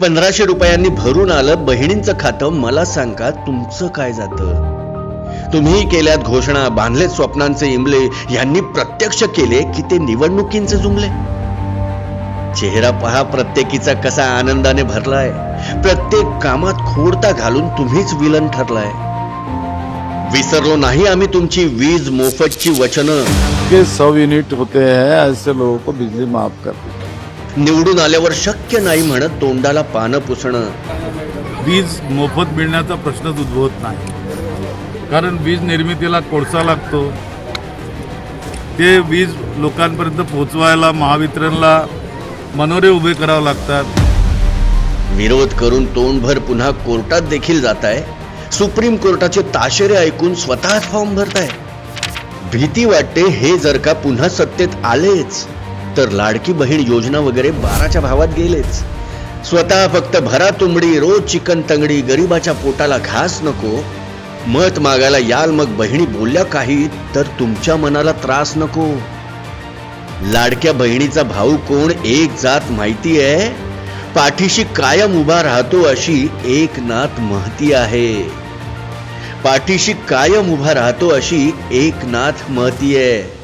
पंधराशे रुपयांनी भरून आलं बहिणींचं खातं मला सांगा तुमचं काय जातं? तुम्ही केल्यात घोषणा बांधलेत स्वप्नांचे इमले यांनी प्रत्यक्ष केले की ते निवडणुकींचे जुमले? चेहरा पहा प्रत्येकीचा कसा आनंदाने भरलाय. प्रत्येक कामात खोडता घालून तुम्हीच विलन ठरलाय. विसरलो नाही आम्ही तुमची वीज मोफतची वचनं. के सौ यूनिट होते हैं ऐसे लोगों को बिजली माफ करते निवडून आल्यावर शक्य नाही म्हणत तोंडाला पानं पुसणं. वीज मोफत मिळण्याचा प्रश्नच उद्भवत नाही. कारण वीज निर्मितीला कोळसा लागतो. ते वीज लोकांपर्यंत पोहोचवायला महावितरणला मनोरे उभे करावे लागतात. विरोध करून तोंडभर पुन्हा कोर्टात देखील जात आहे सुप्रीम कोर्टाचे ताशेरे ऐकून स्वतःच फॉर्म भरताय. भीती वाटते हे जर का पुन्हा सत्तेत आलेच. तर लाडकी बहीण योजना वगैरे बाराच्या भावात गेलेच. स्वतः फक्त भरा तुंबडी रोज चिकन तंगडी गरिबाच्या पोटाला घास नको. मत मागायला याल मग बहिणी बोलल्या काही तर तुमच्या मनाला त्रास नको. लाडक्या बहिणीचा भाऊ कोण एक जात माहिती आहे? पाठीशी कायम उभा राहतो अशी एक नात महती आहे. पाठीशी कायम उभा राहतो अशी एक नाथ महती आहे.